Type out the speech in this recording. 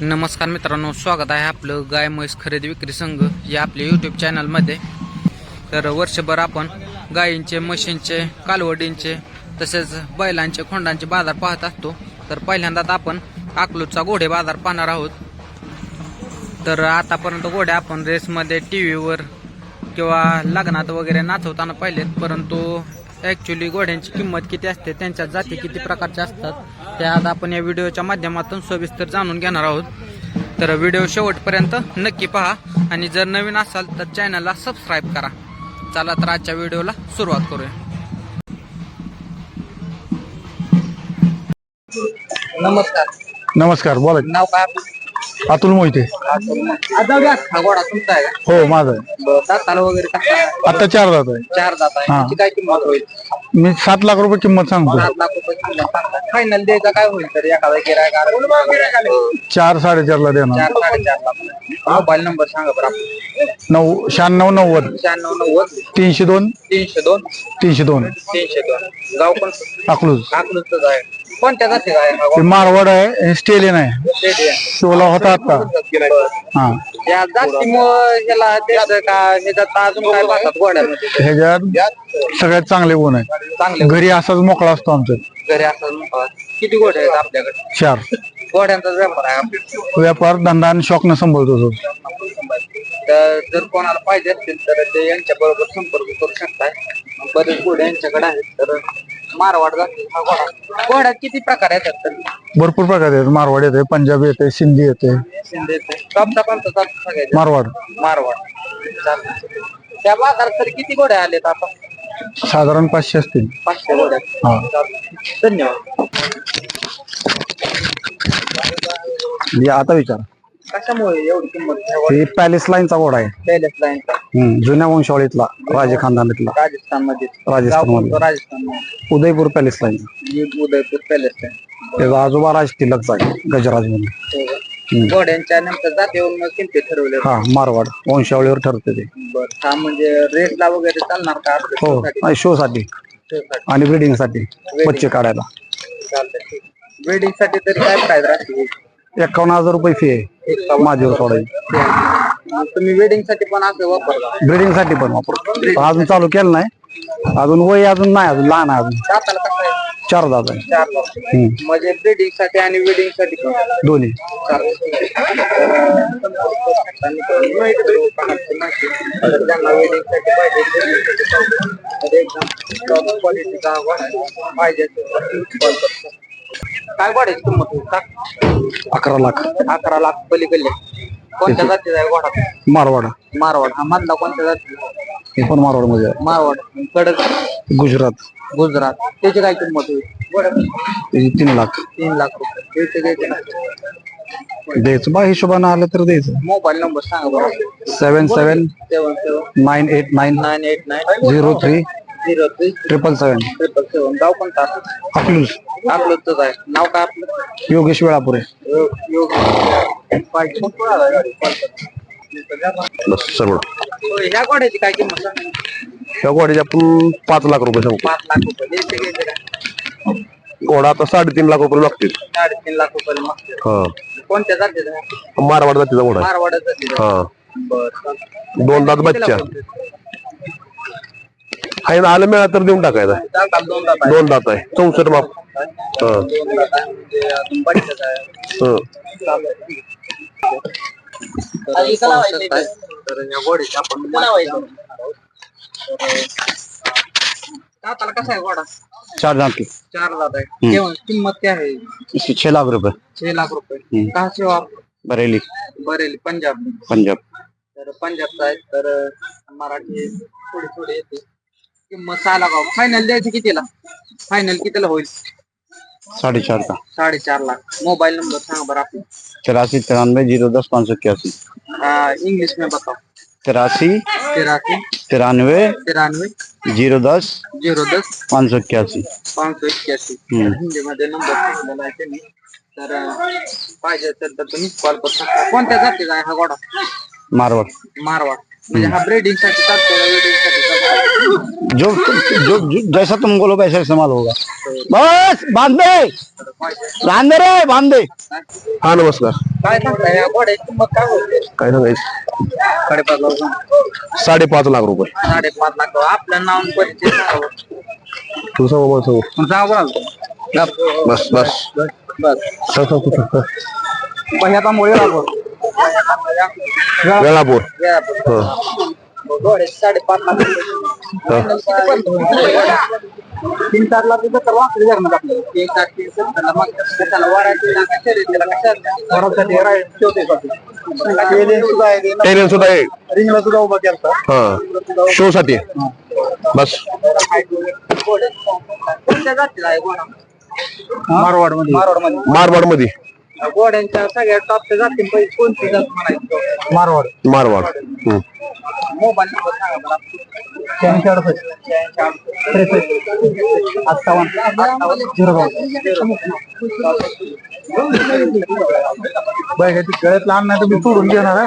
नमस्कार मित्रांनो स्वागत आहे आपलं गाय म्हैस खरेदी विक्री संघ या आपल्या यूट्यूब चॅनलमध्ये तर वर्षभर आपण गायींचे म्हशींचे कालवडींचे तसेच बैलांचे खोंडांचे बाजार पाहत असतो. तर पहिल्यांदाच आपण अकलूजचा घोडे बाजार पाहणार आहोत. तर आतापर्यंत घोडे आपण रेसमध्ये टी व्हीवर किंवा लग्नात वगैरे नाचवताना पाहिलेत परंतु ॲक्च्युली घोड्यांची किंमत किती असते त्यांच्या जाती किती प्रकारच्या असतात त्या आज आपण या व्हिडिओच्या माध्यमातून सविस्तर जाणून घेणार आहोत. तर व्हिडिओ शेवटपर्यंत नक्की पहा आणि जर नवीन असाल तर चॅनलला सबस्क्राईब करा. चला तर आजच्या व्हिडिओला सुरुवात करूया. नमस्कार. नमस्कार बोला. नाव काय अतुल मोहिते. हा घोडा तुमचा आहे हो माझं आहे. का दाताला वगैरे कसा आता चार जात आहे. चार दात आहे. काय किंमत होईल? मी सात लाख रुपये किंमत सांगतो. सात लाख रुपये किंमत फायनल द्यायचा काय होईल तर? एखादा गिरायक चार साडेचार ला देणार. चार साडेचार लाख. मोबाईल नंबर सांगा बरं आपला. नऊ शहाण्णव नव्वद. शहाण्णव नव्वद. तीनशे दोन. तीनशे दोन. तीनशे दोन. तीनशे दोन. गाव पण. अकलूज. अकलूजच आहे कोणत्या जाती आहे? हा ते मारवाड आहे हे स्टेलियन आहे. शिवला होता आता. बरं. हा. या जास्तीमुळे ह्याला त्याचं का ह्याच्यात अजून काय पाहतात ह्याच्यात सगळ्यात चांगले गुण आहे चांगले घरी असाच मोकळा असतो आमचा. घरी असं मोकळा. किती घोडे आहेत आपल्याकडे? चार. घोड्यांचाच व्यापार आहे आपल्याकडे व्यापार धंदा आणि शॉकनं सांभाळतो तो. तर जर कोणाला पाहिजे असतील तर ते यांच्या बरोबर संपर्क करू शकताय. बरेच घोडे यांच्याकडे आहेत तर मारवाड जातील हा घोडा. घोड्यात किती प्रकार येतात तर भरपूर प्रकार आहेत. मारवाड येते पंजाबी येते सिंधी येते. शिंदे टॉपचा मारवाड. मारवाड. त्या बाजारात तर किती घोडे आलेत आता साधारण पाचशे असतील. पाचशे घोड्या हा. धन्यवाद. हे आता विचार. कशामुळे एवढी किंमत? हे पॅलेस लाईनचा घोडा आहे. पहिल्याच लाईनचा हम्म, जुन्या वंशावळीतला राजे खानदानातला. राजस्थानमध्ये राजस्थानमध्ये Rajasthan Udaipur palace line Udaipur palace त्याचा आजोबा राज तिलकचा आहे गजराज म्हणून. घोड्यांच्या नंतर जातीवरून किमती ठरवले? हा मारवाड वंशावळीवर ठरते ते. बर हा म्हणजे रेसला वगैरे चालणार का? हो शोसाठी? शो साठी. आणि ब्रिडिंगसाठी बच्चे काढायला. वेडिंगसाठी तरी काय प्राइस राहते? एकावन्न हजार रुपये फी आहे. माझ्यावर सोडायची. तुम्ही वेडिंगसाठी पण असं वापरता ब्रिडिंगसाठी पण वापरतो. अजून चालू केलं नाही. अजून वय अजून नाही अजून लहान आहे अजून. दाताला कसं आहे? चार दात आहे. चार लाख हम्म, म्हणजे ब्रिडिंगसाठी आणि वेडिंगसाठी पण. दोन्ही. काय वाढायची किंमत? होईल का अकरा लाख. अकरा लाख पलीकडले. कोणत्या जातीचा आहे घोडा? मारवाड. मारवाड. हा मधला कोणत्या जाती हे पण मारवाडमध्ये मारवाड. कडक. गुजरात. गुजरात. त्याची काय किंमत होईल? त्याची तीन लाख. तीन लाख रुपये. त्याचे द्यायचं. बा हिशोबानं आलं तर द्यायचं. मोबाईल नंबर सांगा बरं. Seven seven seven seven. Nine eight nine nine eight nine. Zero three zero three. Triple seven. Triple seven. गाव कोणता अकलूज. आपलं आहे. नाव काय आपलं? योगेश वेळापुरे. योग- योग सर्व होय, ह्या काय किंमत सांगा? ह्या घोड्याचे आपण पाच लाख रुपये सांगतो पाच लाख रुपये घोडा आता साडेतीन लाख रुपये लागतील. साडेतीन लाख रुपये हा. कोणत्या जातीचा? मारवाड जातीचा घोडा मारवाडा जातीचा. हा. दोन दात बच्चा. आहे ना आलं मिळा तर देऊन टाकायचा. दोन दात आहे. दोन दात आहे. चौसष्ट माप. हा. आहे हा. तर या आपण माहिती घेणार आहोत. तर, दाताला कसा आहे चार जाती चार दात आहे केवळ किंमत काय आहे इसकी छह लाख रुपये छह लाख रुपये कहा से हो आप बरेली बरेली पंजाब पंजाब तर पंजाबचा आहे तर मराठी थोडी थोडी येते किंमत सहा लाख फायनल द्यायची कितीला फायनल कितीला होईल साडेचार का। साडेचार लाख। मोबाईल नंबर सांगा बरं आपला तिरासी तिरानवे ज़ीरो दस पाँच सौ इक्यासी इंग्लिश में बताओ। तिरासी तिरासी तिरानवे तिरानवे ज़ीरो दस ज़ीरो दस पाँच सौ इक्यासी। पाच सौ एक्क्याऐंशी हम्म. हिंदीमध्ये नंबर सांगितलेला आहे त्यांनी तर पाहिजे तर तुम्ही कॉल करू. शकता कोणत्या जातीचा आहे हा घोडा? मारवाड। मारवाड. म्हणजे हा ब्रेडिंगसाठी जो, जो जो जैसा तुम बोलो वैसा इस्तेमाल होगा. बस बांध! दे बांध दे रे बांध! दे हा नमस्कार. काय सांगता या घोड्याची किंमत काय होते काय सांगायचं साडेपाच लाख साडेपाच लाख रुपये. साडेपाच लाख आपलं नाव आणि परिचय सांगावं. तू सांग मला सांगू. पण सांगा कोणाला? बस बस. बस. सांग सांग तू सांग, सांग. पहिल्याचा मुळे लागो वेळापूर. साडेपाच लाख तीन चार लाख रुपये तर वाचले जगणार आपल्याला तीन सत्तरला मग त्याला? वरासाठी सुद्धा आहे. रिंगला सुद्धा उभा केला शो साठी बस? मारवाडमध्ये मारवाडमध्ये मारवाडमध्ये घोड्यांच्या सगळ्या टॉपच्या जातींपैकी कोणती जात म्हणायची? मारवाड. मारवाड. हम्म. मोबाईल नंबर सांगा मला. शहाऐंशी अडुसष्ट. त्रेसष्ट. अठ्ठावन्न. झिरो बाय गळ्यात लहान नाही तुम्ही सोडून घेणार